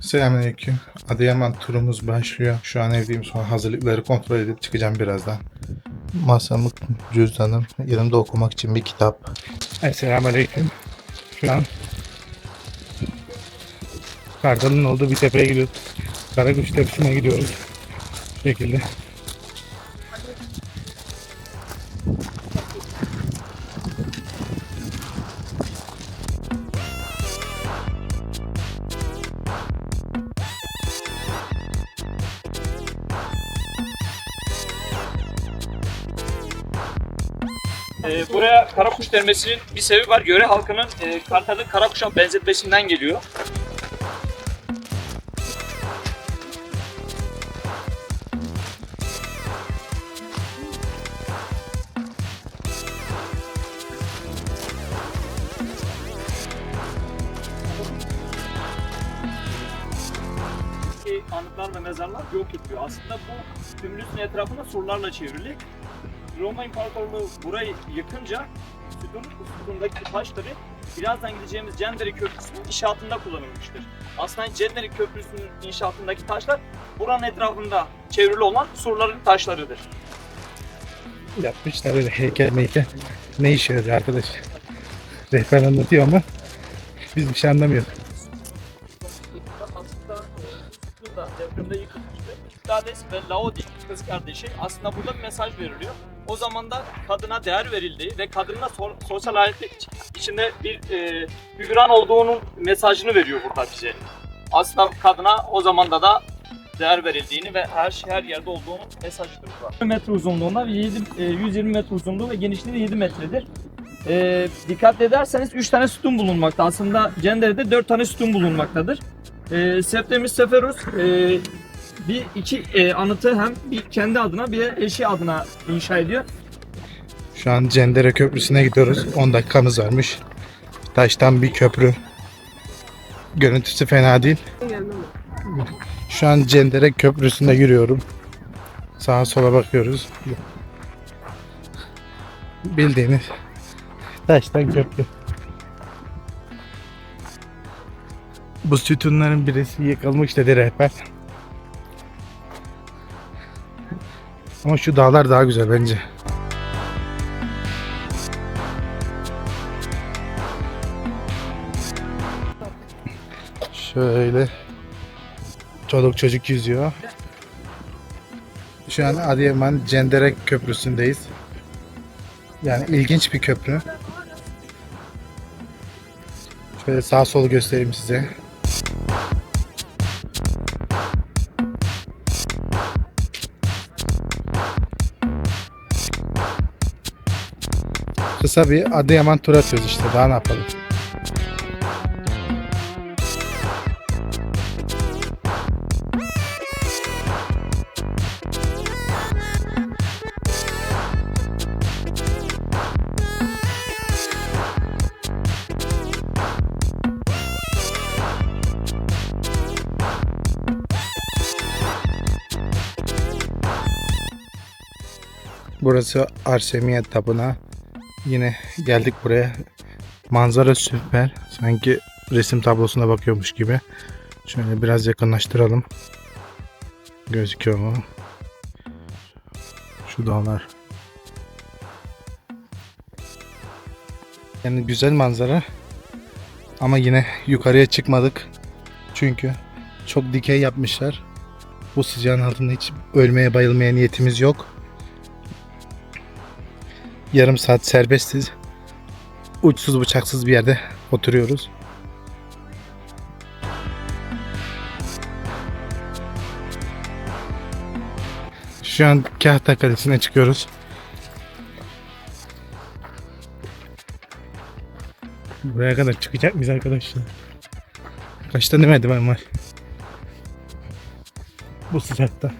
Selamünaleyküm. Adıyaman turumuz başlıyor. Şu an evdeyim. Sonra hazırlıkları kontrol edip çıkacağım birazdan. Masamı, cüzdanım, yanımda okumak için bir kitap. Esselamu Aleyküm. Şu an Kartal'ın olduğu bir tepeye gidiyoruz. Karakuş Tepesi'ne gidiyoruz. Bu şekilde. Ee, buraya karakuş denmesinin bir sebebi var. Yöre halkının e, Kartal'ı karakuşa benzetmesinden geliyor. Anıtlar ve mezarlar yok ediliyor. Aslında bu tümülüsün etrafında surlarla çevrili. Roma İmparatorluğu burayı yıkınca sütun, sütundaki taşları birazdan gideceğimiz Cenderi Köprüsü'nün inşaatında kullanılmıştır. Aslında Cenderi Köprüsü'nün inşaatındaki taşlar buranın etrafında çevrili olan surların taşlarıdır. Yapmışlar öyle heykel meykel. Ne işe yarıyor arkadaş? Rehber anlatıyor ama biz bir şey anlamıyoruz. Aslında e, depremde yıkılmıştı. Hades ve Laodi kız kardeşi aslında burada bir mesaj veriliyor. O zaman da kadına değer verildiği ve kadının so- sosyal hayatı içinde bir e, hücran olduğunun mesajını veriyor burada bize. Aslında kadına o zamanda da değer verildiğini ve her şey her yerde olduğunun mesajıdır bu. 1 metre uzunluğunda ve 7, e, 120 metre uzunluğu ve genişliği de 7 metredir. E, dikkat ederseniz 3 tane sütun bulunmakta. Aslında Cendere'de 4 tane sütun bulunmaktadır. E, Septemis Seferus e, bir iki e, anıtı hem bir kendi adına bir de eşi adına inşa ediyor. Şu an Cendere Köprüsü'ne gidiyoruz. 10 dakikamız varmış. Taştan bir köprü. Görüntüsü fena değil. Şu an Cendere Köprüsü'nde yürüyorum. Sağa sola bakıyoruz. Bildiğiniz taştan köprü. Bu sütunların birisi yıkılmış dedi rehber. Ama şu dağlar daha güzel bence. Şöyle çoluk çocuk yüzüyor. Şu an Adıyaman Cenderek Köprüsü'ndeyiz. Yani ilginç bir köprü. Şöyle sağ solu göstereyim size. Kısa bir Adıyaman tur atıyoruz işte daha ne yapalım. Burası Arsemiye Tapınağı. Yine geldik buraya. Manzara süper. Sanki resim tablosuna bakıyormuş gibi. Şöyle biraz yakınlaştıralım. Gözüküyor mu? Şu dağlar. Yani güzel manzara. Ama yine yukarıya çıkmadık. Çünkü çok dikey yapmışlar. Bu sıcağın altında hiç ölmeye bayılmaya niyetimiz yok. Yarım saat serbestiz. Uçsuz bıçaksız bir yerde oturuyoruz. Şu an Kahta Kalesi'ne çıkıyoruz. Buraya kadar çıkacak mıyız arkadaşlar? Kaç tane merdiven var? Bu sıcakta.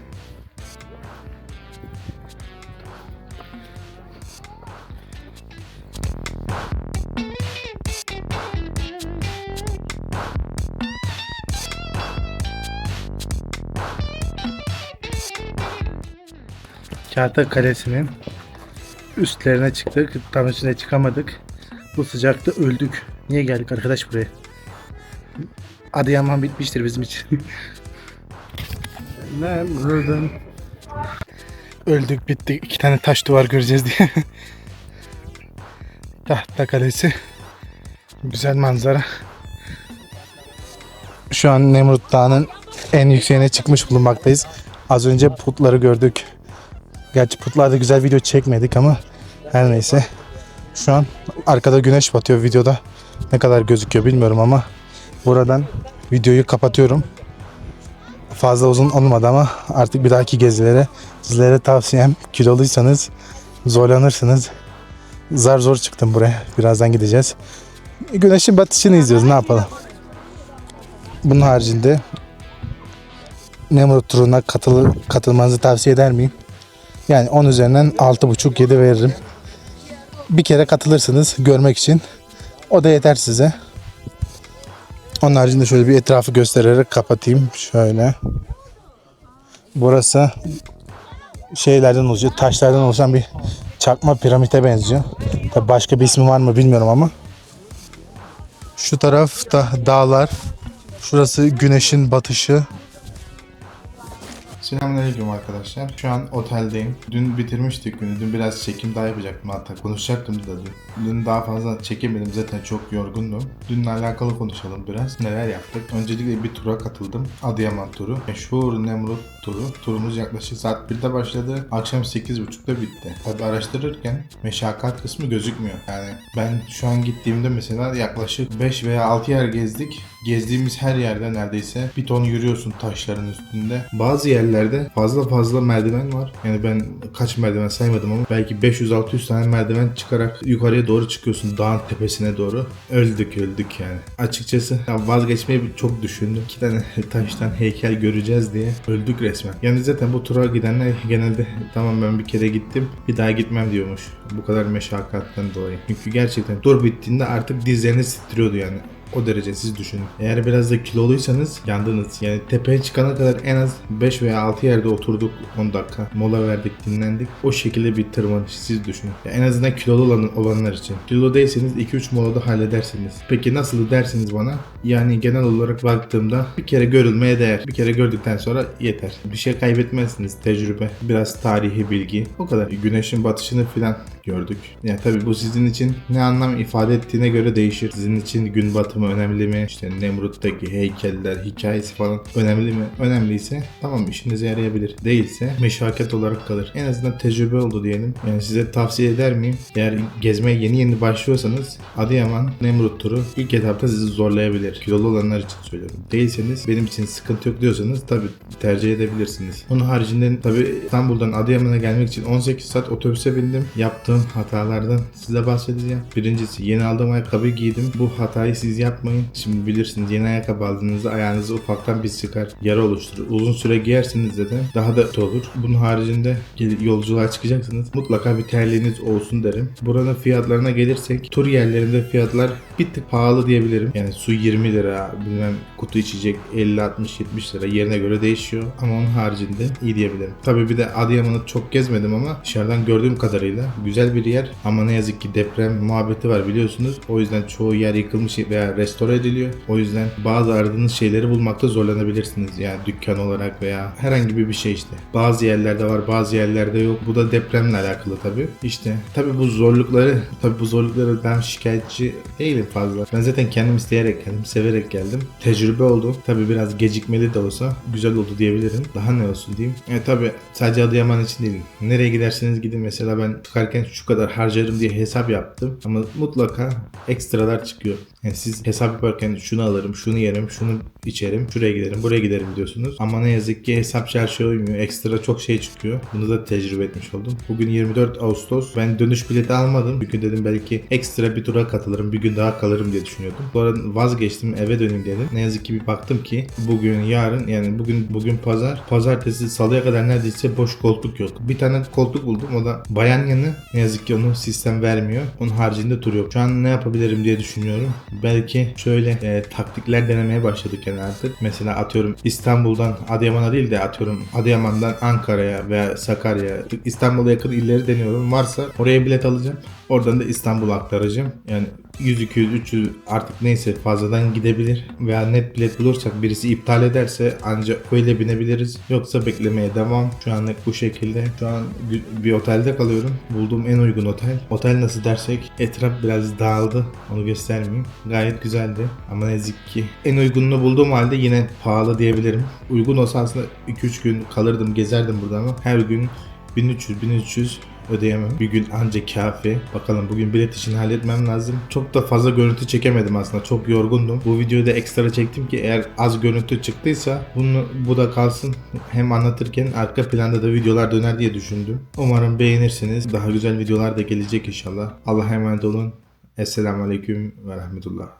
Kahta Kalesi'nin üstlerine çıktık. Tam üstüne çıkamadık. Bu sıcakta öldük. Niye geldik arkadaş buraya? Adıyaman bitmiştir bizim için. Nemrud'un Öldük bittik. İki tane taş duvar göreceğiz diye. Tahta Kalesi. Güzel manzara. Şu an Nemrut Dağı'nın en yükseğine çıkmış bulunmaktayız. Az önce putları gördük. Gerçi putlarda güzel video çekmedik ama her neyse. Şu an arkada güneş batıyor videoda. Ne kadar gözüküyor bilmiyorum ama buradan videoyu kapatıyorum. Fazla uzun olmadı ama artık bir dahaki gezilere sizlere tavsiyem kiloluysanız zorlanırsınız. Zar zor çıktım buraya. Birazdan gideceğiz. Güneşin batışını izliyoruz. Ne yapalım? Bunun haricinde Nemrut turuna katıl katılmanızı tavsiye eder miyim? Yani 10 üzerinden 6.5-7 veririm. Bir kere katılırsınız görmek için. O da yeter size. Onun haricinde şöyle bir etrafı göstererek kapatayım. Şöyle. Burası şeylerden oluşuyor, taşlardan oluşan bir çakma piramite benziyor. Tabii başka bir ismi var mı bilmiyorum ama. Şu tarafta dağlar. Şurası güneşin batışı. Selamünaleyküm arkadaşlar. Şu an oteldeyim. Dün bitirmiştik günü. Dün biraz çekim daha yapacaktım hatta. Konuşacaktım da dün. Dün daha fazla çekemedim. Zaten çok yorgundum. Dünle alakalı konuşalım biraz. Neler yaptık? Öncelikle bir tura katıldım. Adıyaman turu. Meşhur Nemrut turu. Turumuz yaklaşık saat 1'de başladı. Akşam 8.30'da bitti. Tabi araştırırken meşakkat kısmı gözükmüyor. Yani ben şu an gittiğimde mesela yaklaşık 5 veya 6 yer gezdik. Gezdiğimiz her yerde neredeyse bir ton yürüyorsun taşların üstünde. Bazı yerlerde fazla fazla merdiven var. Yani ben kaç merdiven saymadım ama belki 500-600 tane merdiven çıkarak yukarıya doğru çıkıyorsun dağın tepesine doğru. Öldük öldük yani. Açıkçası ya vazgeçmeyi çok düşündüm. İki tane taştan heykel göreceğiz diye öldük resmen. Yani zaten bu tura gidenler genelde tamam ben bir kere gittim bir daha gitmem diyormuş. Bu kadar meşakkatten dolayı. Çünkü gerçekten tur bittiğinde artık dizleriniz titriyordu yani. O derece siz düşünün. Eğer biraz da kiloluysanız yandınız. Yani tepeye çıkana kadar en az 5 veya 6 yerde oturduk 10 dakika. Mola verdik, dinlendik. O şekilde bir tırmanış siz düşünün. Ya en azından kilolu olan, olanlar için. Kilo değilseniz 2-3 molada halledersiniz. Peki nasıl dersiniz bana? Yani genel olarak baktığımda bir kere görülmeye değer. Bir kere gördükten sonra yeter. Bir şey kaybetmezsiniz. Tecrübe, biraz tarihi bilgi. O kadar. Güneşin batışını filan gördük. Yani tabii bu sizin için ne anlam ifade ettiğine göre değişir. Sizin için gün batımı önemli mi? İşte Nemrut'taki heykeller, hikayesi falan önemli mi? Önemliyse tamam işinize yarayabilir. Değilse meşakkat olarak kalır. En azından tecrübe oldu diyelim. Yani size tavsiye eder miyim? Eğer gezmeye yeni yeni başlıyorsanız Adıyaman Nemrut turu ilk etapta sizi zorlayabilir. Kilolu olanlar için söylüyorum. Değilseniz benim için sıkıntı yok diyorsanız tabii tercih edebilirsiniz. Onun haricinde tabii İstanbul'dan Adıyaman'a gelmek için 18 saat otobüse bindim. Yaptığım hatalardan size bahsedeceğim. Birincisi yeni aldığım ayakkabı giydim. Bu hatayı siz yapmayın. Şimdi bilirsiniz yeni ayakkabı aldığınızda ayağınızı ufaktan bir sıkar. Yara oluşturur. Uzun süre giyersiniz zaten daha da kötü olur. Bunun haricinde yolculuğa çıkacaksınız. Mutlaka bir terliğiniz olsun derim. Buranın fiyatlarına gelirsek tur yerlerinde fiyatlar bir tık pahalı diyebilirim. Yani su 20 lira, bilmem kutu içecek 50 60 70 lira yerine göre değişiyor. Ama onun haricinde iyi diyebilirim. Tabii bir de Adıyaman'ı çok gezmedim ama dışarıdan gördüğüm kadarıyla güzel bir yer. Ama ne yazık ki deprem muhabbeti var biliyorsunuz. O yüzden çoğu yer yıkılmış veya restore ediliyor. O yüzden bazı aradığınız şeyleri bulmakta zorlanabilirsiniz. Yani dükkan olarak veya herhangi bir şey işte. Bazı yerlerde var bazı yerlerde yok. Bu da depremle alakalı tabii. İşte tabii bu zorlukları tabii bu zorlukları ben şikayetçi değilim fazla. Ben zaten kendim isteyerek geldim, severek geldim. Tecrübe oldu. Tabii biraz gecikmeli de olsa güzel oldu diyebilirim. Daha ne olsun diyeyim. E tabii sadece Adıyaman için değil. Nereye giderseniz gidin. Mesela ben çıkarken şu kadar harcarım diye hesap yaptım. Ama mutlaka ekstralar çıkıyor. Yani siz hesap yaparken şunu alırım, şunu yerim, şunu içerim, şuraya giderim, buraya giderim diyorsunuz. Ama ne yazık ki hesap çarşıya uymuyor. Ekstra çok şey çıkıyor. Bunu da tecrübe etmiş oldum. Bugün 24 Ağustos. Ben dönüş bileti almadım. Çünkü dedim belki ekstra bir tura katılırım, bir gün daha kalırım diye düşünüyordum. Sonra vazgeçtim, eve döneyim dedim. Ne yazık ki bir baktım ki bugün, yarın yani bugün bugün pazar. Pazartesi, salıya kadar neredeyse boş koltuk yok. Bir tane koltuk buldum. O da bayan yanı. Ne yazık ki onu sistem vermiyor. Onun haricinde tur yok. Şu an ne yapabilirim diye düşünüyorum. Belki şöyle e, taktikler denemeye başladık artık. Mesela atıyorum İstanbul'dan Adıyaman'a değil de atıyorum Adıyaman'dan Ankara'ya veya Sakarya İstanbul'a yakın illeri deniyorum. Varsa oraya bilet alacağım. Oradan da İstanbul'a aktaracağım. Yani 100, 200, 300 artık neyse fazladan gidebilir. Veya net bilet bulursak birisi iptal ederse ancak öyle binebiliriz. Yoksa beklemeye devam. Şu anlık bu şekilde. Şu an bir otelde kalıyorum. Bulduğum en uygun otel. Otel nasıl dersek etraf biraz dağıldı. Onu göstermeyeyim. Gayet güzeldi. Ama ne yazık ki en uygununu bulduğum halde yine pahalı diyebilirim. Uygun olsa aslında 2-3 gün kalırdım gezerdim burada ama her gün 1300-1300 ödeyemem. Bir gün anca kafi. Bakalım bugün bilet işini halletmem lazım. Çok da fazla görüntü çekemedim aslında. Çok yorgundum. Bu videoyu da ekstra çektim ki eğer az görüntü çıktıysa bunu bu da kalsın. Hem anlatırken arka planda da videolar döner diye düşündüm. Umarım beğenirsiniz. Daha güzel videolar da gelecek inşallah. Allah'a emanet olun. Esselamu Aleyküm ve Rahmetullah.